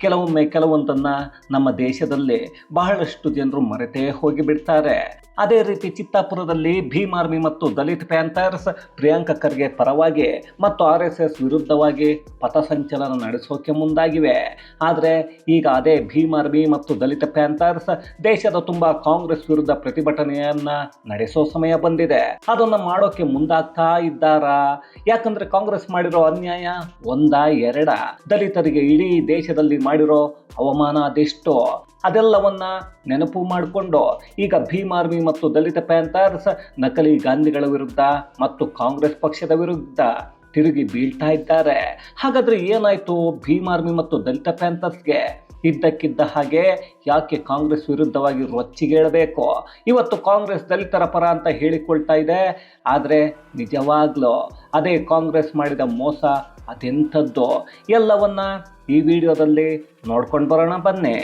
ಕೆಲವೊಮ್ಮೆ ಕೆಲವೊಂದನ್ನ ನಮ್ಮ ದೇಶದಲ್ಲಿ ಬಹಳಷ್ಟು ಜನರು ಮರೆತೇ ಹೋಗಿಬಿಡ್ತಾರೆ. ಅದೇ ರೀತಿ ಚಿತ್ತಾಪುರದಲ್ಲಿ ಭೀಮ್ ಆರ್ಮಿ ಮತ್ತು ದಲಿತ್ ಪ್ಯಾಂಥರ್ಸ್ ಪ್ರಿಯಾಂಕ ಖರ್ಗೆ ಪರವಾಗಿ ಮತ್ತು ಆರ್ ಎಸ್ ಎಸ್ ವಿರುದ್ಧವಾಗಿ ಪಥಸಂಚಲನ ನಡೆಸೋಕೆ ಮುಂದಾಗಿವೆ. ಆದರೆ ಈಗ ಅದೇ ಭೀಮ್ ಆರ್ಮಿ ಮತ್ತು ದಲಿತ ಪ್ಯಾಂಥರ್ಸ್ ದೇಶದ ತುಂಬ ಕಾಂಗ್ರೆಸ್ ವಿರುದ್ಧ ಪ್ರತಿಭಟನೆಯನ್ನ ನಡೆಸೋ ಸಮಯ ಬಂದಿದೆ. ಅದನ್ನ ಮಾಡೋಕೆ ಮುಂದಾಗ್ತಾ ಇದ್ದಾರಾ? ಯಾಕಂದ್ರೆ ಕಾಂಗ್ರೆಸ್ ಮಾಡಿರೋ ಅನ್ಯಾಯ ಒಂದ ಎರಡ? ದಲಿತರಿಗೆ ಇಡೀ ದೇಶದಲ್ಲಿ ಮಾಡಿರೋ ಅವಮಾನ ಅದೆಷ್ಟೋ? ಅದೆಲ್ಲವನ್ನ ನೆನಪು ಮಾಡಿಕೊಂಡು, ಈಗ ಭೀಮ್ ಆರ್ಮಿ ಮತ್ತು ದಲಿತ ಪ್ಯಾಂಥರ್ಸ್ ನಕಲಿ ಗಾಂಧಿಗಳ ವಿರುದ್ಧ ಮತ್ತು ಕಾಂಗ್ರೆಸ್ ಪಕ್ಷದ ವಿರುದ್ಧ ತಿರುಗಿ ಬೀಳ್ತಾ ಇದ್ದಾರೆ. ಹಾಗಾದ್ರೆ ಏನಾಯ್ತು? ಭೀಮ್ ಆರ್ಮಿ ಮತ್ತು ದಲಿತ ಪ್ಯಾಂಥರ್ಸ್ಗೆ ಇದ್ದಕ್ಕಿದ್ದ ಹಾಗೆ ಯಾಕೆ ಕಾಂಗ್ರೆಸ್ ವಿರುದ್ಧವಾಗಿ ರೊಚ್ಚಿಗೇಳಬೇಕು ಇವತ್ತು ಕಾಂಗ್ರೆಸ್ ದಲಿತರ ಪರ ಅಂತ ಹೇಳಿಕೊಳ್ತಾ ಇದೆ. ಆದರೆ ನಿಜವಾಗ್ಲೂ ಅದೇ ಕಾಂಗ್ರೆಸ್ ಮಾಡಿದ ಮೋಸ ಅದೆಂಥದ್ದು? ಎಲ್ಲವನ್ನ ಈ ವಿಡಿಯೋದಲ್ಲಿ ನೋಡ್ಕೊಂಡು ಬರೋಣ ಬನ್ನಿ.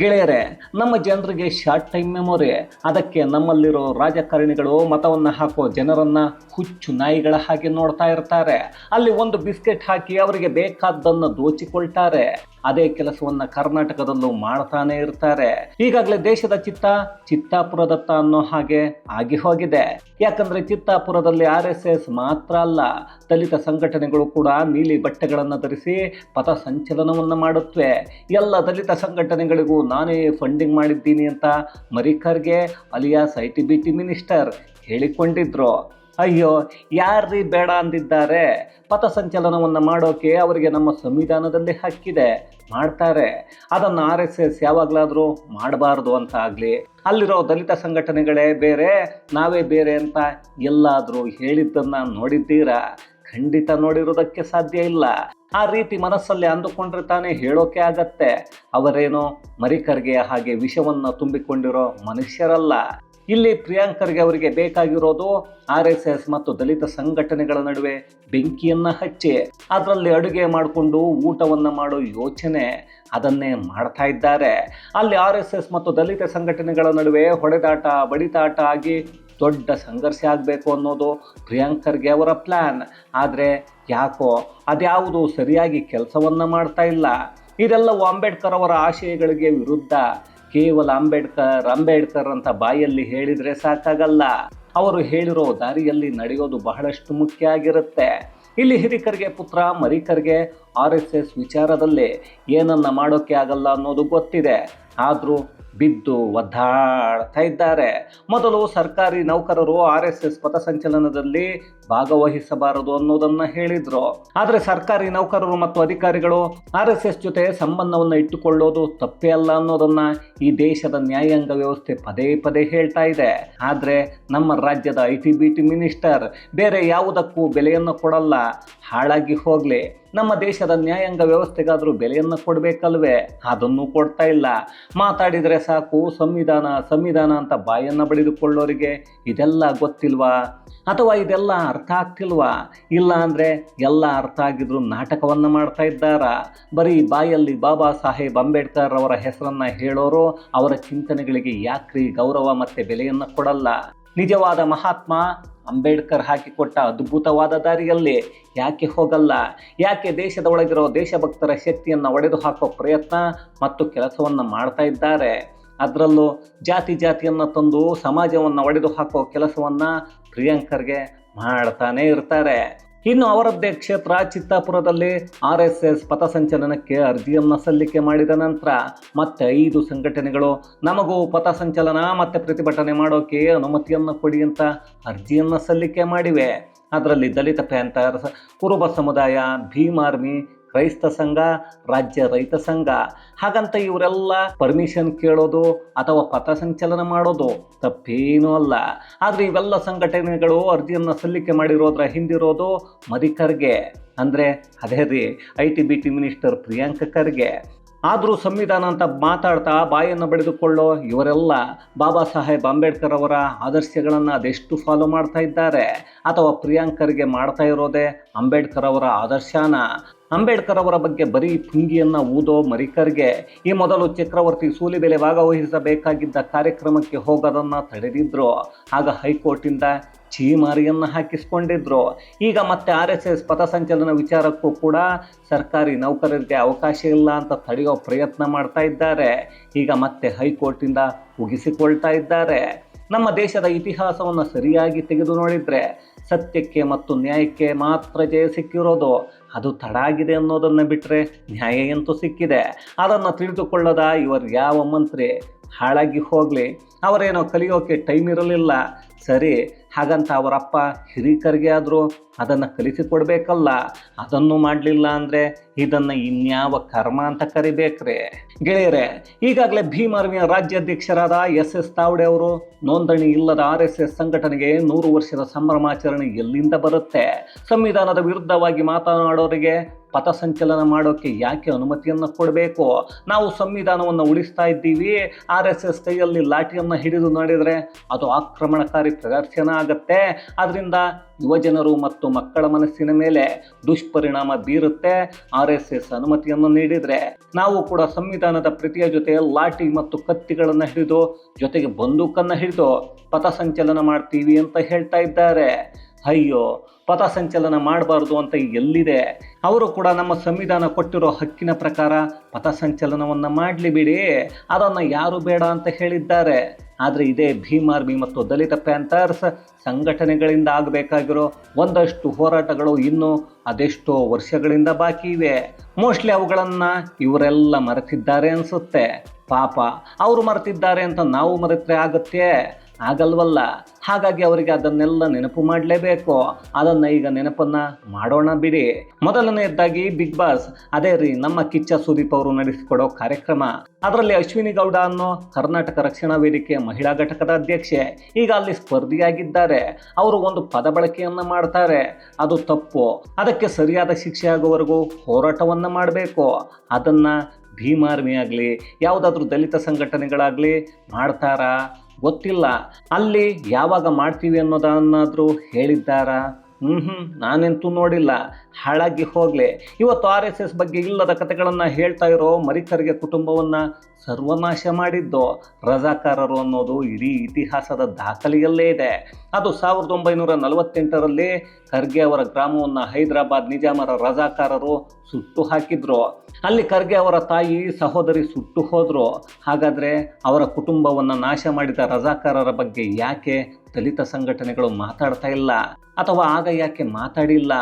ಗೆಳೆಯರೆ, ನಮ್ಮ ಜನರಿಗೆ ಶಾರ್ಟ್ ಟೈಮ್ ಮೆಮೊರಿ ಅದಕ್ಕೆ ನಮ್ಮಲ್ಲಿರೋ ರಾಜಕಾರಣಿಗಳು ಮತವನ್ನು ಹಾಕೋ ಜನರನ್ನ ಹುಚ್ಚು ನಾಯಿಗಳ ಹಾಗೆ ನೋಡ್ತಾ ಇರ್ತಾರೆ. ಅಲ್ಲಿ ಒಂದು ಬಿಸ್ಕೆಟ್ ಹಾಕಿ ಅವರಿಗೆ ಬೇಕಾದ್ದನ್ನು ದೋಚಿಕೊಳ್ತಾರೆ. ಅದೇ ಕೆಲಸವನ್ನ ಕರ್ನಾಟಕದಲ್ಲೂ ಮಾಡ್ತಾನೆ ಇರ್ತಾರೆ. ಈಗಾಗಲೇ ದೇಶದ ಚಿತ್ತ ಚಿತ್ತಾಪುರದತ್ತ ಅನ್ನೋ ಹಾಗೆ ಆಗಿ ಹೋಗಿದೆ. ಯಾಕಂದ್ರೆ ಚಿತ್ತಾಪುರದಲ್ಲಿ ಆರ್ ಎಸ್ ಎಸ್ ಮಾತ್ರ ಅಲ್ಲ, ದಲಿತ ಸಂಘಟನೆಗಳು ಕೂಡ ನೀಲಿ ಬಟ್ಟೆಗಳನ್ನು ಧರಿಸಿ ಪಥ ಸಂಚಲನವನ್ನು ಮಾಡುತ್ತವೆ ಎಲ್ಲ ದಲಿತ ಸಂಘಟನೆಗಳಿಗೂ ನಾನೇ ಫಂಡಿಂಗ್ ಮಾಡಿದ್ದೀನಿ ಅಂತ ಮರಿಕರ್ಗೆ alias I T B T minister ಹೇಳಿಕೊಂಡಿದ್ರು. ಅಯ್ಯೋ, ಯಾರ್ರೀ ಬೇಡ ಅಂದಿದ್ದಾರೆ? ಪಥಸಂಚಲನವನ್ನು ಮಾಡೋಕೆ ಅವರಿಗೆ ನಮ್ಮ ಸಂವಿಧಾನದಲ್ಲಿ ಹಕ್ಕಿದೆ, ಮಾಡ್ತಾರೆ. ಅದನ್ನು ಆರ್ ಎಸ್ ಎಸ್ ಯಾವಾಗಲಾದರೂ ಮಾಡಬಾರ್ದು ಅಂತ ಆಗಲಿ. ಅಲ್ಲಿರೋ ದಲಿತ ಸಂಘಟನೆಗಳೇ ಬೇರೆ, ನಾವೇ ಬೇರೆ ಅಂತ ಎಲ್ಲಾದರೂ ಹೇಳಿದ್ದನ್ನು ನೋಡಿದ್ದೀರಾ? ಖಂಡಿತ ನೋಡಿರೋದಕ್ಕೆ ಸಾಧ್ಯ ಇಲ್ಲ. ಆ ರೀತಿ ಮನಸ್ಸಲ್ಲಿ ಅಂದುಕೊಂಡ್ರೆ ತಾನೇ ಹೇಳೋಕೆ ಆಗತ್ತೆ. ಅವರೇನೋ ಮರಿಕರ್ಗೆ ಹಾಗೆ ವಿಷವನ್ನು ತುಂಬಿಕೊಂಡಿರೋ ಮನುಷ್ಯರಲ್ಲ. ಇಲ್ಲಿ ಪ್ರಿಯಾಂಕರ್ಗೆ ಅವರಿಗೆ ಬೇಕಾಗಿರೋದು ಆರ್ ಎಸ್ ಎಸ್ ಮತ್ತು ದಲಿತ ಸಂಘಟನೆಗಳ ನಡುವೆ ಬೆಂಕಿಯನ್ನ ಹಚ್ಚಿ, ಅದರಲ್ಲಿ ಅಡುಗೆ ಮಾಡಿಕೊಂಡು ಊಟವನ್ನು ಮಾಡೋ ಯೋಚನೆ ಅದನ್ನೇ ಮಾಡ್ತಾ ಇದ್ದಾರೆ. ಅಲ್ಲಿ ಆರ್ ಎಸ್ ಎಸ್ ಮತ್ತು ದಲಿತ ಸಂಘಟನೆಗಳ ನಡುವೆ ಹೊಡೆದಾಟ, ಬಡಿದಾಟ ಆಗಿ ದೊಡ್ಡ ಸಂಘರ್ಷ ಆಗಬೇಕು ಅನ್ನೋದು ಪ್ರಿಯಾಂಕರ್ಗೆ ಅವರ ಪ್ಲ್ಯಾನ್ ಆದರೆ ಯಾಕೋ ಅದ್ಯಾವುದು ಸರಿಯಾಗಿ ಕೆಲಸವನ್ನು ಮಾಡ್ತಾ ಇಲ್ಲ. ಇದೆಲ್ಲವೂ ಅಂಬೇಡ್ಕರ್ ಅವರ ಆಶಯಗಳಿಗೆ ವಿರುದ್ಧ. ಕೇವಲ ಅಂಬೇಡ್ಕರ್ ಅಂಬೇಡ್ಕರ್ ಅಂತ ಬಾಯಲ್ಲಿ ಹೇಳಿದರೆ ಸಾಕಾಗಲ್ಲ. ಅವರು ಹೇಳಿರೋ ದಾರಿಯಲ್ಲಿ ನಡೆಯೋದು ಬಹಳಷ್ಟು ಮುಖ್ಯ ಆಗಿರುತ್ತೆ. ಇಲ್ಲಿ ಹಿರಿಕರ್ಗೆ ಪುತ್ರ, ಮರಿಕರ್ಗೆ ಆರ್ ಎಸ್ ಎಸ್ ವಿಚಾರದಲ್ಲಿ ಏನನ್ನು ಮಾಡೋಕ್ಕೆ ಆಗಲ್ಲ ಅನ್ನೋದು ಗೊತ್ತಿದೆ. ಆದರೂ ಬಿದ್ದು ಒದ್ದಾಡ್ತಾ ಇದ್ದಾರೆ. ಮೊದಲು ಸರ್ಕಾರಿ ನೌಕರರು ಆರ್ ಎಸ್ ಎಸ್ ಪಥಸಂಚಲನದಲ್ಲಿ ಭಾಗವಹಿಸಬಾರದು ಅನ್ನೋದನ್ನ ಹೇಳಿದರು. ಆದರೆ ಸರ್ಕಾರಿ ನೌಕರರು ಮತ್ತು ಅಧಿಕಾರಿಗಳು ಆರ್ ಎಸ್ ಎಸ್ ಜೊತೆ ಸಂಬಂಧವನ್ನು ಇಟ್ಟುಕೊಳ್ಳೋದು ತಪ್ಪೇ ಅಲ್ಲ ಅನ್ನೋದನ್ನ ಈ ದೇಶದ ನ್ಯಾಯಾಂಗ ವ್ಯವಸ್ಥೆ ಪದೇ ಪದೇ ಹೇಳ್ತಾ ಇದೆ. ಆದರೆ ನಮ್ಮ ರಾಜ್ಯದ I T B T minister ಬೇರೆ ಯಾವುದಕ್ಕೂ ಬೆಲೆಯನ್ನು ಕೊಡಲ್ಲ. ಹಾಳಾಗಿ ಹೋಗಲಿ. ನಮ್ಮ ದೇಶದ ನ್ಯಾಯಾಂಗ ವ್ಯವಸ್ಥೆಗಾದರೂ ಬೆಲೆಯನ್ನು ಕೊಡಬೇಕಲ್ವೇ? ಅದನ್ನು ಕೊಡ್ತಾ ಇಲ್ಲ. ಮಾತಾಡಿದರೆ ಸಾಕು, ಸಂವಿಧಾನ ಸಂವಿಧಾನ ಅಂತ ಬಾಯನ್ನು ಬಡಿದುಕೊಳ್ಳೋರಿಗೆ ಇದೆಲ್ಲ ಗೊತ್ತಿಲ್ವಾ? ಅಥವಾ ಇದೆಲ್ಲ ಅರ್ಥ ಆಗ್ತಿಲ್ವಾ? ಇಲ್ಲ ಅಂದರೆ ಎಲ್ಲ ಅರ್ಥ ಆಗಿದ್ರು ನಾಟಕವನ್ನು ಮಾಡ್ತಾ ಇದ್ದಾರಾ? ಬರೀ ಬಾಯಲ್ಲಿ ಬಾಬಾ ಸಾಹೇಬ್ ಅಂಬೇಡ್ಕರ್ ಅವರ ಹೆಸರನ್ನು ಹೇಳೋರು ಅವರ ಚಿಂತನೆಗಳಿಗೆ ಯಾಕ್ರಿ ಗೌರವ ಮತ್ತು ಬೆಲೆಯನ್ನು ಕೊಡಲ್ಲ? ನಿಜವಾದ ಮಹಾತ್ಮ ಅಂಬೇಡ್ಕರ್ ಹಾಕಿಕೊಟ್ಟ ಅದ್ಭುತವಾದ ದಾರಿಯಲ್ಲಿ ಯಾಕೆ ಹೋಗಲ್ಲ? ಯಾಕೆ ದೇಶದ ಒಳಗಿರೋ ದೇಶಭಕ್ತರ ಶಕ್ತಿಯನ್ನು ಒಡೆದು ಹಾಕೋ ಪ್ರಯತ್ನ ಮತ್ತು ಕೆಲಸವನ್ನು ಮಾಡ್ತಾ ಇದ್ದಾರೆ? ಅದರಲ್ಲೂ ಜಾತಿ ಜಾತಿಯನ್ನು ತಂದು ಸಮಾಜವನ್ನು ಒಡೆದು ಹಾಕೋ ಕೆಲಸವನ್ನು ಪ್ರಿಯಾಂಕರ್ಗೆ ಮಾಡ್ತಾನೇ ಇರ್ತಾರೆ. ಇನ್ನು ಅವರದ್ದೇ ಕ್ಷೇತ್ರ ಚಿತ್ತಾಪುರದಲ್ಲಿ ಆರ್ ಎಸ್ ಎಸ್ ಪಥಸಂಚಲನಕ್ಕೆ ಅರ್ಜಿಯನ್ನು ಸಲ್ಲಿಕೆ ಮಾಡಿದ ನಂತರ ಮತ್ತೆ ಐದು ಸಂಘಟನೆಗಳು ನಮಗೂ ಪಥಸಂಚಲನ ಮತ್ತೆ ಪ್ರತಿಭಟನೆ ಮಾಡೋಕೆ ಅನುಮತಿಯನ್ನು ಕೊಡಿ ಅಂತ ಅರ್ಜಿಯನ್ನು ಸಲ್ಲಿಕೆ ಮಾಡಿವೆ. ಅದರಲ್ಲಿ ದಲಿತ ಪ್ಯಾಂಥರ್ಸ್ ಕುರುಬ ಸಮುದಾಯ, ಭೀಮ್ ಆರ್ಮಿ ಕ್ರೈಸ್ತ ಸಂಘ, ರಾಜ್ಯ ರೈತ ಸಂಘ, ಹಾಗಂತ ಇವರೆಲ್ಲ ಪರ್ಮಿಷನ್ ಕೇಳೋದು ಅಥವಾ ಪಥಸಂಚಲನ ಮಾಡೋದು ತಪ್ಪೇನೂ ಅಲ್ಲ. ಆದರೆ ಇವೆಲ್ಲ ಸಂಘಟನೆಗಳು ಅರ್ಜಿಯನ್ನು ಸಲ್ಲಿಕೆ ಮಾಡಿರೋದ್ರ ಹಿಂದಿರೋದು ಮದಿಕರ್ಗೆ. ಅಂದರೆ ಅದೇ ರೀ, I T B T minister Priyanka Kharge. ಆದರೂ ಸಂವಿಧಾನ ಅಂತ ಮಾತಾಡ್ತಾ ಬಾಯನ್ನು ಬಡಿದುಕೊಳ್ಳೋ ಇವರೆಲ್ಲ ಬಾಬಾ ಸಾಹೇಬ್ ಅಂಬೇಡ್ಕರ್ ಅವರ ಆದರ್ಶಗಳನ್ನು ಅದೆಷ್ಟು ಫಾಲೋ ಮಾಡ್ತಾ ಇದ್ದಾರೆ? ಅಥವಾ ಪ್ರಿಯಾಂಕರ್ಗೆ ಮಾಡ್ತಾ ಇರೋದೇ ಅಂಬೇಡ್ಕರ್ ಅವರ ಆದರ್ಶನ? ಅಂಬೇಡ್ಕರ್ ಅವರ ಬಗ್ಗೆ ಬರೀ ಪುಂಗಿಯನ್ನ ಊದೋ ಮರಿಕರ್ಗೆ ಈ ಮೊದಲು ಚಕ್ರವರ್ತಿ ಸೂಲಿಬೆಲೆ ಭಾಗವಹಿಸಬೇಕಾಗಿದ್ದ ಕಾರ್ಯಕ್ರಮಕ್ಕೆ ಹೋಗೋದನ್ನು ತಡೆದಿದ್ರು. ಆಗ ಹೈಕೋರ್ಟಿಂದ ಚೀಮಾರಿಯನ್ನು ಹಾಕಿಸ್ಕೊಂಡಿದ್ರು. ಈಗ ಮತ್ತೆ ಆರ್ ಎಸ್ ಎಸ್ ಪಥಸಂಚಲನ ವಿಚಾರಕ್ಕೂ ಕೂಡ ಸರ್ಕಾರಿ ನೌಕರರಿಗೆ ಅವಕಾಶ ಇಲ್ಲ ಅಂತ ತಡೆಯೋ ಪ್ರಯತ್ನ ಮಾಡ್ತಾ ಇದ್ದಾರೆ. ಈಗ ಮತ್ತೆ ಹೈಕೋರ್ಟಿಂದ ಮುಗಿಸಿಕೊಳ್ತಾ ಇದ್ದಾರೆ. ನಮ್ಮ ದೇಶದ ಇತಿಹಾಸವನ್ನು ಸರಿಯಾಗಿ ತೆಗೆದು ನೋಡಿದರೆ ಸತ್ಯಕ್ಕೆ ಮತ್ತು ನ್ಯಾಯಕ್ಕೆ ಮಾತ್ರ ಜಯ ಸಿಕ್ಕಿರೋದು. ಅದು ತಡ ಆಗಿದೆ ಅನ್ನೋದನ್ನು ಬಿಟ್ಟರೆ ನ್ಯಾಯ ಎಂತೂ ಸಿಕ್ಕಿದೆ. ಅದನ್ನು ತಿಳಿದುಕೊಳ್ಳದ ಇವರು ಯಾವ ಮಂತ್ರಿ? ಹಾಳಾಗಿ ಹೋಗಲಿ. ಅವರೇನೋ ಕಲಿಯೋಕೆ ಟೈಮ್ ಇರಲಿಲ್ಲ. ಸರಿ, ಹಾಗಂತ ಅವರಪ್ಪ ಹಿರೀಕರಿಗೆ ಆದರೂ ಅದನ್ನು ಕಲಿಸಿಕೊಡ್ಬೇಕಲ್ಲ ಅದನ್ನು ಮಾಡಲಿಲ್ಲ ಅಂದರೆ ಇದನ್ನು ಇನ್ಯಾವ ಕರ್ಮ ಅಂತ ಕರಿಬೇಕ್ರಿ? ಗೆಳೆಯರೆ, ಈಗಾಗಲೇ ಭೀಮಾರ್ಮಿಯ ರಾಜ್ಯಾಧ್ಯಕ್ಷರಾದ ಎಸ್ ಎಸ್ ತಾವಡೆ ಅವರು ನೋಂದಣಿ ಇಲ್ಲದ ಆರ್ ಎಸ್ ಎಸ್ ಸಂಘಟನೆಗೆ ನೂರು ವರ್ಷದ ಸಂಭ್ರಮಾಚರಣೆ ಎಲ್ಲಿಂದ ಬರುತ್ತೆ? ಸಂವಿಧಾನದ ವಿರುದ್ಧವಾಗಿ ಮಾತನಾಡೋರಿಗೆ ಪಥಸಂಚಲನ ಮಾಡೋಕ್ಕೆ ಯಾಕೆ ಅನುಮತಿಯನ್ನು ಕೊಡಬೇಕು? ನಾವು ಸಂವಿಧಾನವನ್ನು ಉಳಿಸ್ತಾ ಇದ್ದೀವಿ. ಆರ್ ಎಸ್ ಎಸ್ ಕೈಯಲ್ಲಿ ಲಾಠಿಯನ್ನು ಹಿಡಿದು ನೋಡಿದರೆ ಅದು ಆಕ್ರಮಣಕಾರಿ ಪ್ರದರ್ಶನ ಆಗುತ್ತೆ. ಅದರಿಂದ ಯುವಜನರು ಮತ್ತು ಮಕ್ಕಳ ಮನಸ್ಸಿನ ಮೇಲೆ ದುಷ್ಪರಿಣಾಮ ಬೀರುತ್ತೆ. ಆರ್ ಎಸ್ ಎಸ್ ಅನುಮತಿಯನ್ನು ನೀಡಿದರೆ ನಾವು ಕೂಡ ಸಂವಿಧಾನದ ಪ್ರತಿಯ ಜೊತೆ ಲಾಠಿ ಮತ್ತು ಕತ್ತಿಗಳನ್ನು ಹಿಡಿದು ಜೊತೆಗೆ ಬಂದೂಕನ್ನು ಹಿಡಿದು ಪಥಸಂಚಲನ ಮಾಡ್ತೀವಿ ಅಂತ ಹೇಳ್ತಾ ಇದ್ದಾರೆ. ಅಯ್ಯೋ ಪಥಸಂಚಲನ ಮಾಡಬಾರ್ದು ಅಂತ ಎಲ್ಲಿದೆ? ಅವರು ಕೂಡ ನಮ್ಮ ಸಂವಿಧಾನ ಕೊಟ್ಟಿರೋ ಹಕ್ಕಿನ ಪ್ರಕಾರ ಪಥಸಂಚಲನವನ್ನು ಮಾಡಲಿ ಬಿಡಿ. ಅದನ್ನು ಯಾರು ಬೇಡ ಅಂತ ಹೇಳಿದ್ದಾರೆ. ಆದರೆ ಇದೇ ಭೀಮ್ ಆರ್ಮಿ ಮತ್ತು ದಲಿತ ಪ್ಯಾಂಥರ್ಸ್ ಸಂಘಟನೆಗಳಿಂದ ಆಗಬೇಕಾಗಿರೋ ಒಂದಷ್ಟು ಹೋರಾಟಗಳು ಇನ್ನೂ ಅದೆಷ್ಟೋ ವರ್ಷಗಳಿಂದ ಬಾಕಿ ಇವೆ. ಮೋಸ್ಟ್ಲಿ ಅವುಗಳನ್ನು ಇವರೆಲ್ಲ ಮರೆತಿದ್ದಾರೆ ಅನಿಸುತ್ತೆ. ಪಾಪ, ಅವರು ಮರೆತಿದ್ದಾರೆ ಅಂತ ನಾವು ಮರೆತರೆ ಆಗುತ್ತೆ? ಆಗಲ್ವಲ್ಲ? ಹಾಗಾಗಿ ಅವರಿಗೆ ಅದನ್ನೆಲ್ಲ ನೆನಪು ಮಾಡಲೇಬೇಕು. ಅದನ್ನು ಈಗ ನೆನಪನ್ನು ಮಾಡೋಣ ಬಿಡಿ. ಮೊದಲನೆಯದಾಗಿ ಬಿಗ್ ಬಾಸ್. ಅದೇ ರೀ, ನಮ್ಮ ಕಿಚ್ಚ ಸುದೀಪ್ ಅವರು ನಡೆಸಿಕೊಡೋ ಕಾರ್ಯಕ್ರಮ. ಅದರಲ್ಲಿ ಅಶ್ವಿನಿ ಗೌಡ ಅನ್ನೋ ಕರ್ನಾಟಕ ರಕ್ಷಣಾ ವೇದಿಕೆಯ ಮಹಿಳಾ ಘಟಕದ ಅಧ್ಯಕ್ಷೆ. ಈಗ ಅಲ್ಲಿ ಸ್ಪರ್ಧಿಯಾಗಿದ್ದಾರೆ. ಅವರು ಒಂದು ಪದ ಬಳಕೆಯನ್ನು ಮಾಡ್ತಾರೆ. ಅದು ತಪ್ಪು. ಅದಕ್ಕೆ ಸರಿಯಾದ ಶಿಕ್ಷೆ ಆಗುವವರೆಗೂ ಹೋರಾಟವನ್ನು ಮಾಡಬೇಕು. ಅದನ್ನು ಭೀಮ್ ಆರ್ಮಿ ಆಗಲಿ, ಯಾವುದಾದ್ರೂ ದಲಿತ ಸಂಘಟನೆಗಳಾಗಲಿ ಮಾಡ್ತಾರಾ? ಗೊತ್ತಿಲ್ಲ. ಅಲ್ಲಿ ಯಾವಾಗ ಮಾಡ್ತೀವಿ ಅನ್ನೋದನ್ನಾದರೂ ಹೇಳಿದ್ದಾರಾ? ಹ್ಞೂ ಹ್ಞೂ ನಾನೆಂತೂ ನೋಡಿಲ್ಲ. ಹಾಳಾಗಿ ಹೋಗಲಿ. ಇವತ್ತು ಆರ್ ಎಸ್ ಎಸ್ ಬಗ್ಗೆ ಇಲ್ಲದ ಕಥೆಗಳನ್ನು ಹೇಳ್ತಾ ಇರೋ ಮರಿಕರಿಗೆ ಕುಟುಂಬವನ್ನು ಸರ್ವನಾಶ ಮಾಡಿದ್ದು ರಜಾಕಾರರು ಅನ್ನೋದು ಇಡೀ ಇತಿಹಾಸದ ದಾಖಲೆಯಲ್ಲೇ ಇದೆ. ಅದು ಸಾವಿರದ ಒಂಬೈನೂರ ನಲವತ್ತೆಂಟರಲ್ಲಿ ಖರ್ಗೆ ಅವರ ಗ್ರಾಮವನ್ನು ಹೈದರಾಬಾದ್ ನಿಜಾಮರ ರಜಾಕಾರರು ಸುಟ್ಟು ಹಾಕಿದ್ರು. ಅಲ್ಲಿ ಖರ್ಗೆ ಅವರ ತಾಯಿ, ಸಹೋದರಿ ಸುಟ್ಟು ಹೋದರು. ಹಾಗಾದರೆ ಅವರ ಕುಟುಂಬವನ್ನು ನಾಶ ಮಾಡಿದ ರಜಾಕಾರರ ಬಗ್ಗೆ ಯಾಕೆ ದಲಿತ ಸಂಘಟನೆಗಳು ಮಾತಾಡ್ತಾ ಇಲ್ಲ ಅಥವಾ ಆಗ ಯಾಕೆ ಮಾತಾಡಿಲ್ಲ?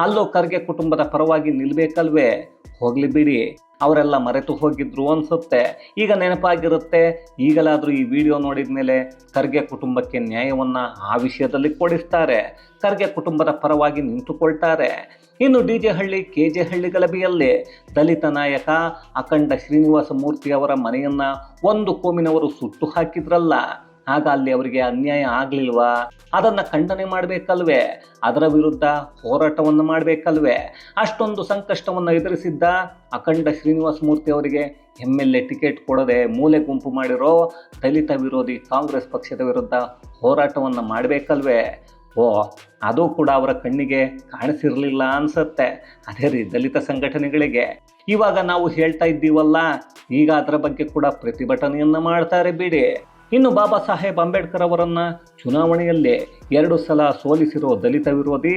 ಅಲ್ಲೋ ಖರ್ಗೆ ಕುಟುಂಬದ ಪರವಾಗಿ ನಿಲ್ಬೇಕಲ್ವೇ? ಹೋಗ್ಲಿ ಬಿಡಿ ಅವರೆಲ್ಲ ಮರೆತು ಹೋಗಿದ್ರು ಅನ್ಸುತ್ತೆ. ಈಗ ನೆನಪಾಗಿರುತ್ತೆ. ಈಗಲಾದರೂ ಈ ವಿಡಿಯೋ ನೋಡಿದ ಮೇಲೆ ಖರ್ಗೆ ಕುಟುಂಬಕ್ಕೆ ನ್ಯಾಯವನ್ನು ಆ ವಿಷಯದಲ್ಲಿ ಕೊಡಿಸ್ತಾರೆ. ಖರ್ಗೆ ಕುಟುಂಬದ ಪರವಾಗಿ ನಿಂತುಕೊಳ್ತಾರೆ. ಇನ್ನು D J Halli K J Halli ಗಲಭೆಯಲ್ಲಿ ದಲಿತ ನಾಯಕ ಅಖಂಡ ಶ್ರೀನಿವಾಸ ಮೂರ್ತಿ ಅವರ ಮನೆಯನ್ನು ಒಂದು ಕೋಮಿನವರು ಸುಟ್ಟು ಹಾಕಿದ್ರಲ್ಲ. ಆಗ ಅಲ್ಲಿ ಅವರಿಗೆ ಅನ್ಯಾಯ ಆಗಲಿಲ್ವಾ? ಅದನ್ನು ಖಂಡನೆ ಮಾಡಬೇಕಲ್ವೇ? ಅದರ ವಿರುದ್ಧ ಹೋರಾಟವನ್ನು ಮಾಡಬೇಕಲ್ವೇ? ಅಷ್ಟೊಂದು ಸಂಕಷ್ಟವನ್ನು ಎದುರಿಸಿದ್ದ ಅಖಂಡ ಶ್ರೀನಿವಾಸ ಮೂರ್ತಿ ಅವರಿಗೆ ಎಂ ಎಲ್ ಎ ಟಿಕೆಟ್ ಕೊಡದೆ ಮೂಲೆ ಗುಂಪು ಮಾಡಿರೋ ದಲಿತ ವಿರೋಧಿ ಕಾಂಗ್ರೆಸ್ ಪಕ್ಷದ ವಿರುದ್ಧ ಹೋರಾಟವನ್ನು ಮಾಡಬೇಕಲ್ವೇ? ಓ, ಅದು ಕೂಡ ಅವರ ಕಣ್ಣಿಗೆ ಕಾಣಿಸಿರಲಿಲ್ಲ ಅನ್ಸತ್ತೆ. ಅದೇ ರೀ ದಲಿತ ಸಂಘಟನೆಗಳಿಗೆ. ಇವಾಗ ನಾವು ಹೇಳ್ತಾ ಇದ್ದೀವಲ್ಲ, ಈಗ ಅದರ ಬಗ್ಗೆ ಕೂಡ ಪ್ರತಿಭಟನೆಯನ್ನು ಮಾಡ್ತಾರೆ ಬಿಡಿ. ಇನ್ನು ಬಾಬಾ ಸಾಹೇಬ್ ಅಂಬೇಡ್ಕರ್ ಅವರನ್ನು ಚುನಾವಣೆಯಲ್ಲಿ ಎರಡು ಸಲ ಸೋಲಿಸಿರೋ ದಲಿತ ವಿರೋಧಿ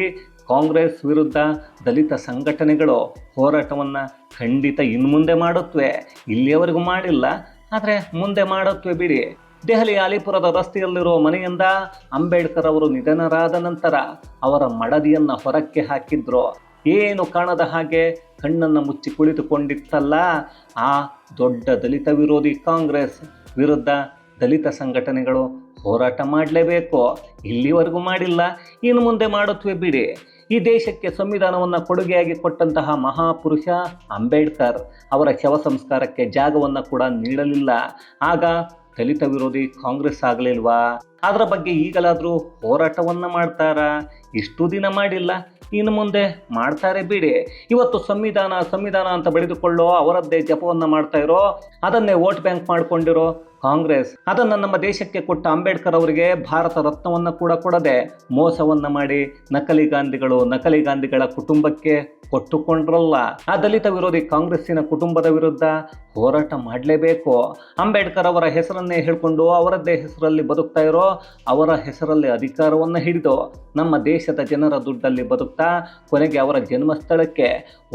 ಕಾಂಗ್ರೆಸ್ ವಿರುದ್ಧ ದಲಿತ ಸಂಘಟನೆಗಳು ಹೋರಾಟವನ್ನು ಖಂಡಿತ ಇನ್ನು ಮುಂದೆ ಮಾಡುತ್ತವೆ ಇಲ್ಲಿಯವರೆಗೂ ಮಾಡಿಲ್ಲ, ಆದರೆ ಮುಂದೆ ಮಾಡುತ್ತವೆ ಬಿಡಿ. ದೆಹಲಿ ಅಲಿಪುರದ ರಸ್ತೆಯಲ್ಲಿರೋ ಮನೆಯಿಂದ ಅಂಬೇಡ್ಕರ್ ಅವರು ನಿಧನರಾದ ನಂತರ ಅವರ ಮಡದಿಯನ್ನು ಹೊರಕ್ಕೆ ಹಾಕಿದ್ರು. ಏನು ಕಾಣದ ಹಾಗೆ ಕಣ್ಣನ್ನು ಮುಚ್ಚಿ ಕುಳಿತುಕೊಂಡಿತ್ತಲ್ಲ, ಆ ದೊಡ್ಡ ದಲಿತ ವಿರೋಧಿ ಕಾಂಗ್ರೆಸ್ ವಿರುದ್ಧ ದಲಿತ ಸಂಘಟನೆಗಳು ಹೋರಾಟ ಮಾಡಲೇಬೇಕು? ಇಲ್ಲಿವರೆಗೂ ಮಾಡಿಲ್ಲ. ಇನ್ನು ಮುಂದೆ ಮಾಡುತ್ತವೆ ಬಿಡಿ. ಈ ದೇಶಕ್ಕೆ ಸಂವಿಧಾನವನ್ನು ಕೊಡುಗೆಯಾಗಿ ಕೊಟ್ಟಂತಹ ಮಹಾಪುರುಷ ಅಂಬೇಡ್ಕರ್ ಅವರ ಶವ ಸಂಸ್ಕಾರಕ್ಕೆ ಜಾಗವನ್ನು ಕೂಡ ನೀಡಲಿಲ್ಲ. ಆಗ ದಲಿತ ವಿರೋಧಿ ಕಾಂಗ್ರೆಸ್ ಆಗಲಿಲ್ವಾ? ಅದರ ಬಗ್ಗೆ ಈಗಲಾದರೂ ಹೋರಾಟವನ್ನು ಮಾಡ್ತಾರಾ? ಇಷ್ಟು ದಿನ ಮಾಡಿಲ್ಲ. ಇನ್ನು ಮುಂದೆ ಮಾಡ್ತಾರೆ ಬಿಡಿ. ಇವತ್ತು ಸಂವಿಧಾನ ಸಂವಿಧಾನ ಅಂತ ಬೆಳೆದುಕೊಳ್ಳೋ ಅವರದ್ದೇ ಜಪವನ್ನು ಮಾಡ್ತಾ ಇರೋ, ಅದನ್ನೇ ವೋಟ್ ಬ್ಯಾಂಕ್ ಮಾಡ್ಕೊಂಡಿರೋ ಕಾಂಗ್ರೆಸ್. ಅದನ್ನು ನಮ್ಮ ದೇಶಕ್ಕೆ ಕೊಟ್ಟ ಅಂಬೇಡ್ಕರ್ ಅವರಿಗೆ ಭಾರತ ರತ್ನವನ್ನು ಕೂಡ ಕೊಡದೆ ಮೋಸವನ್ನು ಮಾಡಿ ನಕಲಿ ಗಾಂಧಿಗಳು ನಕಲಿ ಗಾಂಧಿಗಳ ಕುಟುಂಬಕ್ಕೆ ಕೊಟ್ಟುಕೊಂಡ್ರಲ್ಲ. ಆ ದಲಿತ ವಿರೋಧಿ ಕಾಂಗ್ರೆಸ್ಸಿನ ಕುಟುಂಬದ ವಿರುದ್ಧ ಹೋರಾಟ ಮಾಡಲೇಬೇಕು. ಅಂಬೇಡ್ಕರ್ ಅವರ ಹೆಸರನ್ನೇ ಹೇಳ್ಕೊಂಡು ಅವರದ್ದೇ ಹೆಸರಲ್ಲಿ ಬದುಕ್ತಾ ಇರೋ ಅವರ ಹೆಸರಲ್ಲಿ ಅಧಿಕಾರವನ್ನು ಹಿಡಿದು ನಮ್ಮ ದೇಶದ ಜನರ ದುಡ್ಡಲ್ಲಿ ಬದುಕ್ತಾ ಕೊನೆಗೆ ಅವರ ಜನ್ಮಸ್ಥಳಕ್ಕೆ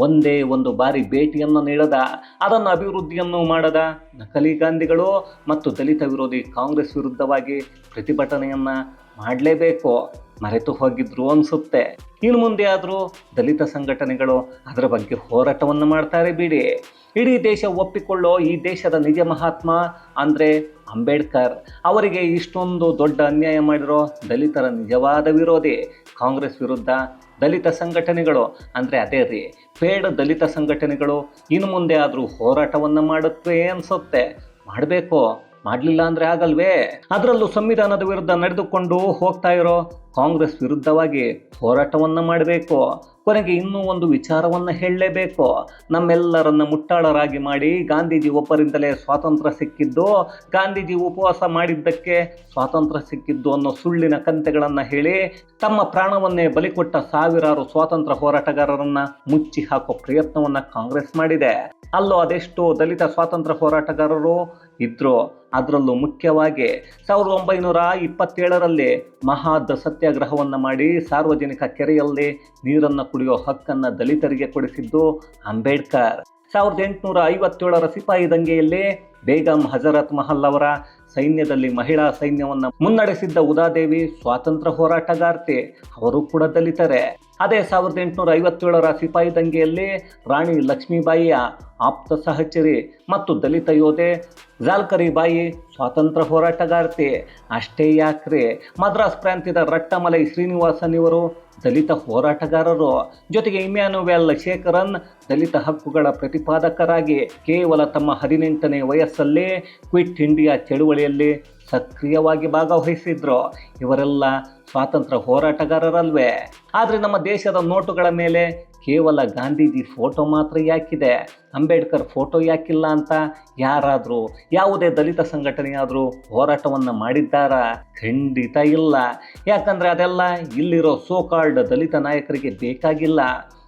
ಒಂದೇ ಒಂದು ಬಾರಿ ಭೇಟಿಯನ್ನು ನೀಡದ, ಅದನ್ನು ಅಭಿವೃದ್ಧಿಯನ್ನು ಮಾಡದ ನಕಲಿ ಗಾಂಧಿಗಳು ಮತ್ತು ದಲಿತ ವಿರೋಧಿ ಕಾಂಗ್ರೆಸ್ ವಿರುದ್ಧವಾಗಿ ಪ್ರತಿಭಟನೆಯನ್ನ ಮಾಡಲೇಬೇಕು. ಮರೆತು ಹೋಗಿದ್ರು ಅನಿಸುತ್ತೆ. ಇನ್ನು ಮುಂದೆ ಆದರೂ ದಲಿತ ಸಂಘಟನೆಗಳು ಅದರ ಬಗ್ಗೆ ಹೋರಾಟವನ್ನು ಮಾಡ್ತಾರೆ ಬಿಡಿ. ಇಡೀ ದೇಶ ಒಪ್ಪಿಕೊಳ್ಳೋ ಈ ದೇಶದ ನಿಜ ಮಹಾತ್ಮ ಅಂದರೆ ಅಂಬೇಡ್ಕರ್. ಅವರಿಗೆ ಇಷ್ಟೊಂದು ದೊಡ್ಡ ಅನ್ಯಾಯ ಮಾಡಿರೋ ದಲಿತರ ನಿಜವಾದ ವಿರೋಧಿ ಕಾಂಗ್ರೆಸ್ ವಿರುದ್ಧ ದಲಿತ ಸಂಘಟನೆಗಳು. ಅಂದರೆ ಅದೇ ರೀ, ಪೇಡ್ ದಲಿತ ಸಂಘಟನೆಗಳು ಇನ್ನು ಮುಂದೆ ಆದರೂ ಹೋರಾಟವನ್ನು ಮಾಡುತ್ತವೆ ಅನಿಸುತ್ತೆ. ಮಾಡಬೇಕು. ಮಾಡಲಿಲ್ಲ ಅಂದ್ರೆ ಆಗಲ್ವೇ? ಅದರಲ್ಲೂ ಸಂವಿಧಾನದ ವಿರುದ್ಧ ನಡೆದುಕೊಂಡು ಹೋಗ್ತಾ ಇರೋ ಕಾಂಗ್ರೆಸ್ ವಿರುದ್ಧವಾಗಿ ಹೋರಾಟವನ್ನ ಮಾಡಬೇಕು. ಕೊನೆಗೆ ಇನ್ನೂ ಒಂದು ವಿಚಾರವನ್ನ ಹೇಳಲೇಬೇಕು. ನಮ್ಮೆಲ್ಲರನ್ನ ಮುಟ್ಟಾಳರಾಗಿ ಮಾಡಿ ಗಾಂಧೀಜಿ ಒಬ್ಬರಿಂದಲೇ ಸ್ವಾತಂತ್ರ್ಯ ಸಿಕ್ಕಿದ್ದು, ಗಾಂಧೀಜಿ ಉಪವಾಸ ಮಾಡಿದ್ದಕ್ಕೆ ಸ್ವಾತಂತ್ರ್ಯ ಸಿಕ್ಕಿದ್ದು ಅನ್ನೋ ಸುಳ್ಳಿನ ಕಂತೆಗಳನ್ನು ಹೇಳಿ ತಮ್ಮ ಪ್ರಾಣವನ್ನೇ ಬಲಿಕೊಟ್ಟ ಸಾವಿರಾರು ಸ್ವಾತಂತ್ರ್ಯ ಹೋರಾಟಗಾರರನ್ನ ಮುಚ್ಚಿ ಹಾಕೋ ಪ್ರಯತ್ನವನ್ನ ಕಾಂಗ್ರೆಸ್ ಮಾಡಿದೆ. ಅಲ್ಲೋ ಅದೆಷ್ಟೋ ದಲಿತ ಸ್ವಾತಂತ್ರ್ಯ ಹೋರಾಟಗಾರರು ಇದ್ರು. ಅದರಲ್ಲೂ ಮುಖ್ಯವಾಗಿ ಸಾವಿರದ ಒಂಬೈನೂರ ಇಪ್ಪತ್ತೇಳರಲ್ಲಿ ಮಹಾದ ಸತ್ಯಾಗ್ರಹವನ್ನು ಮಾಡಿ ಸಾರ್ವಜನಿಕ ಕೆರೆಯಲ್ಲಿ ನೀರನ್ನು ಕುಡಿಯೋ ಹಕ್ಕನ್ನು ದಲಿತರಿಗೆ ಕೊಡಿಸಿದ್ದು ಅಂಬೇಡ್ಕರ್. ಸಾವಿರದ ಎಂಟುನೂರ ಐವತ್ತೇಳರ ಸಿಪಾಯಿ ದಂಗೆಯಲ್ಲಿ ಬೇಗಂ ಹಜರತ್ ಮಹಲ್ ಅವರ ಸೈನ್ಯದಲ್ಲಿ ಮಹಿಳಾ ಸೈನ್ಯವನ್ನು ಮುನ್ನಡೆಸಿದ್ದ ಉದಾದೇವಿ ಸ್ವಾತಂತ್ರ್ಯ ಹೋರಾಟಗಾರ್ತಿ. ಅವರು ಕೂಡ ದಲಿತರೆ. ಅದೇ ಸಾವಿರದ ಎಂಟುನೂರ ಐವತ್ತೇಳರ ಸಿಪಾಯಿ ದಂಗೆಯಲ್ಲಿ ರಾಣಿ ಲಕ್ಷ್ಮೀಬಾಯಿಯ ಆಪ್ತ ಸಹಚರಿ ಮತ್ತು ದಲಿತ ಯೋಧೆ ಜಾಲ್ಕರಿ ಬಾಯಿ ಸ್ವಾತಂತ್ರ್ಯ ಹೋರಾಟಗಾರ್ತಿ. ಅಷ್ಟೇ ಯಾಕ್ರಿ, ಮದ್ರಾಸ್ ಪ್ರಾಂತ್ಯದ ರಟ್ಟಮಲೈ ಶ್ರೀನಿವಾಸನ್ ಇವರು ದಲಿತ ಹೋರಾಟಗಾರರು ಜೊತೆಗೆ ಇಮ್ಯಾನುವೆಲ್ ಶೇಖರನ್ ದಲಿತ ಹಕ್ಕುಗಳ ಪ್ರತಿಪಾದಕರಾಗಿ ಕೇವಲ ತಮ್ಮ ಹದಿನೆಂಟನೇ ವಯಸ್ಸಲ್ಲೇ ಕ್ವಿಟ್ ಇಂಡಿಯಾ ಚಳುವಳಿಯಲ್ಲಿ ಸಕ್ರಿಯವಾಗಿ ಭಾಗವಹಿಸಿದ್ರು. ಇವರೆಲ್ಲ ಸ್ವಾತಂತ್ರ್ಯ ಹೋರಾಟಗಾರರಲ್ವೇ. ಆದರೆ ನಮ್ಮ ದೇಶದ ನೋಟುಗಳ ಮೇಲೆ ಕೇವಲ ಗಾಂಧೀಜಿ ಫೋಟೋ ಮಾತ್ರ ಯಾಕಿದೆ? ಅಂಬೇಡ್ಕರ್ ಫೋಟೋ ಯಾಕಿಲ್ಲ ಅಂತ? ಯಾರಾದರೂ? ಯಾವುದೇ ದಲಿತ ಸಂಘಟನೆಯಾದರೂ ಹೋರಾಟವನ್ನು ಮಾಡಿದ್ದಾರಾ? ಖಂಡಿತ ಇಲ್ಲ. ಯಾಕಂದರೆ ಅದೆಲ್ಲ ಇಲ್ಲಿರೋ ಸೋಕಾಲ್ಡ್ ದಲಿತ ನಾಯಕರಿಗೆ ಬೇಕಾಗಿಲ್ಲ.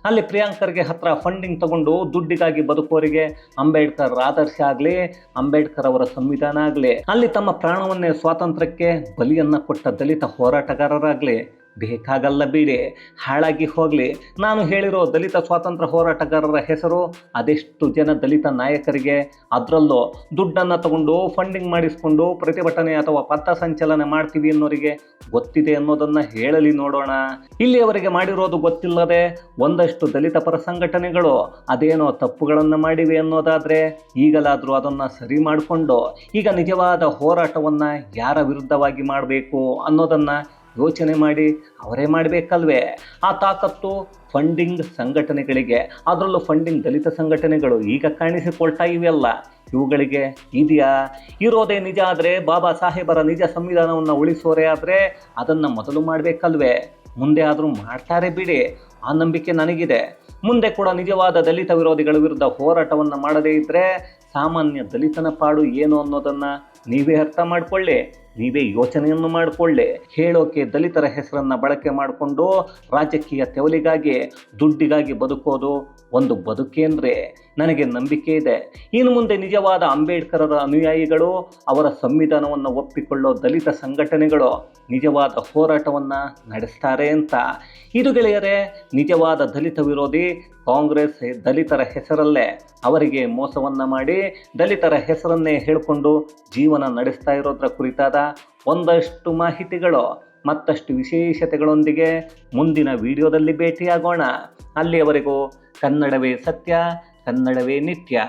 ಅಲ್ಲಿ ಪ್ರಿಯಾಂಕರ್ಗೆ ಹತ್ರ ಫಂಡಿಂಗ್ ತಗೊಂಡು ದುಡ್ಡಿಗಾಗಿ ಬದುಕೋರಿಗೆ ಅಂಬೇಡ್ಕರ್ ಆದರ್ಶ ಆಗಲಿ, ಅಂಬೇಡ್ಕರ್ ಅವರ ಸಂವಿಧಾನ ಆಗಲಿ, ಅಲ್ಲಿ ತಮ್ಮ ಪ್ರಾಣವನ್ನೇ ಸ್ವಾತಂತ್ರ್ಯಕ್ಕೆ ಬಲಿಯನ್ನ ಕೊಟ್ಟ ದಲಿತ ಹೋರಾಟಗಾರರಾಗಲಿ ಬೇಕಾಗಲ್ಲ ಬಿಡಿ ಹಾಳಾಗಿ ಹೋಗಲಿ. ನಾನು ಹೇಳಿರೋ ದಲಿತ ಸ್ವಾತಂತ್ರ್ಯ ಹೋರಾಟಗಾರರ ಹೆಸರು, ಅದೆಷ್ಟು ಜನ ದಲಿತ ನಾಯಕರಿಗೆ? ಅದರಲ್ಲೂ ದುಡ್ಡನ್ನು ತಗೊಂಡು ಫಂಡಿಂಗ್ ಮಾಡಿಸ್ಕೊಂಡು ಪ್ರತಿಭಟನೆ ಅಥವಾ ಪಥಸಂಚಲನ ಮಾಡ್ತೀವಿ ಅನ್ನೋರಿಗೆ ಗೊತ್ತಿದೆ ಅನ್ನೋದನ್ನು ಹೇಳಲಿ ನೋಡೋಣ. ಇಲ್ಲಿಯವರೆಗೆ ಮಾಡಿರೋದು ಗೊತ್ತಿಲ್ಲದೆ ಒಂದಷ್ಟು ದಲಿತ ಪರ ಸಂಘಟನೆಗಳು ಅದೇನೋ ತಪ್ಪುಗಳನ್ನು ಮಾಡಿವೆ ಅನ್ನೋದಾದರೆ ಈಗಲಾದರೂ ಅದನ್ನು ಸರಿ ಮಾಡಿಕೊಂಡು ಈಗ ನಿಜವಾದ ಹೋರಾಟವನ್ನು ಯಾರ ವಿರುದ್ಧವಾಗಿ ಮಾಡಬೇಕು ಅನ್ನೋದನ್ನು ಯೋಚನೆ ಮಾಡಿ ಅವರೇ ಮಾಡಬೇಕಲ್ವೇ? ಆ ತಾಕತ್ತು ಫಂಡಿಂಗ್ ಸಂಘಟನೆಗಳಿಗೆ, ಅದರಲ್ಲೂ ಫಂಡಿಂಗ್ ದಲಿತ ಸಂಘಟನೆಗಳು ಈಗ ಕಾಣಿಸಿಕೊಳ್ತಾ ಇವೆಲ್ಲ ಇವುಗಳಿಗೆ ಇದೆಯಾ? ಇರೋದೇ ನಿಜ ಆದರೆ ಬಾಬಾ ಸಾಹೇಬರ ನಿಜ ಸಂವಿಧಾನವನ್ನು ಉಳಿಸೋರೇ ಆದರೆ ಅದನ್ನು ಮೊದಲು ಮಾಡಬೇಕಲ್ವೇ? ಮುಂದೆ ಆದರೂ ಮಾಡ್ತಾರೆ ಬಿಡಿ. ಆ ನಂಬಿಕೆ ನನಗಿದೆ. ಮುಂದೆ ಕೂಡ ನಿಜವಾದ ದಲಿತ ವಿರೋಧಿಗಳ ವಿರುದ್ಧ ಹೋರಾಟವನ್ನು ಮಾಡದೇ ಇದ್ದರೆ ಸಾಮಾನ್ಯ ದಲಿತನ ಪಾಡು ಏನು ಅನ್ನೋದನ್ನು ನೀವೇ ಅರ್ಥ ಮಾಡಿಕೊಳ್ಳಿ. ನೀವೇ ಯೋಚನೆಯನ್ನು ಮಾಡಿಕೊಳ್ಳೆ. ಹೇಳೋಕೆ ದಲಿತರ ಹೆಸರನ್ನು ಬಳಕೆ ಮಾಡಿಕೊಂಡು ರಾಜಕೀಯ ತೆವಲಿಗಾಗಿ ದುಡ್ಡಿಗಾಗಿ ಬದುಕೋದು ಒಂದು ಬದುಕೇಂದ್ರೆ ನನಗೆ ನಂಬಿಕೆ ಇದೆ. ಇನ್ನು ಮುಂದೆ ನಿಜವಾದ ಅಂಬೇಡ್ಕರರ ಅನುಯಾಯಿಗಳು, ಅವರ ಸಂವಿಧಾನವನ್ನು ಒಪ್ಪಿಕೊಳ್ಳೋ ದಲಿತ ಸಂಘಟನೆಗಳು ನಿಜವಾದ ಹೋರಾಟವನ್ನು ನಡೆಸ್ತಾರೆ ಅಂತ. ಇದು ಗೆಳೆಯರೆ, ನಿಜವಾದ ದಲಿತ ವಿರೋಧಿ ಕಾಂಗ್ರೆಸ್ ದಲಿತರ ಹೆಸರಲ್ಲೇ ಅವರಿಗೆ ಮೋಸವನ್ನು ಮಾಡಿ, ದಲಿತರ ಹೆಸರನ್ನೇ ಹೇಳಿಕೊಂಡು ಜೀವನ ನಡೆಸ್ತಾ ಇರೋದ್ರ ಕುರಿತಾದ ಒಂದಷ್ಟು ಮಾಹಿತಿಗಳು, ಮತ್ತಷ್ಟು ವಿಶೇಷತೆಗಳೊಂದಿಗೆ ಮುಂದಿನ ವಿಡಿಯೋದಲ್ಲಿ ಭೇಟಿಯಾಗೋಣ. ಅಲ್ಲಿಯವರೆಗೂ ಕನ್ನಡವೇ ಸತ್ಯ ಕನ್ನಡವೇ ನಿತ್ಯ.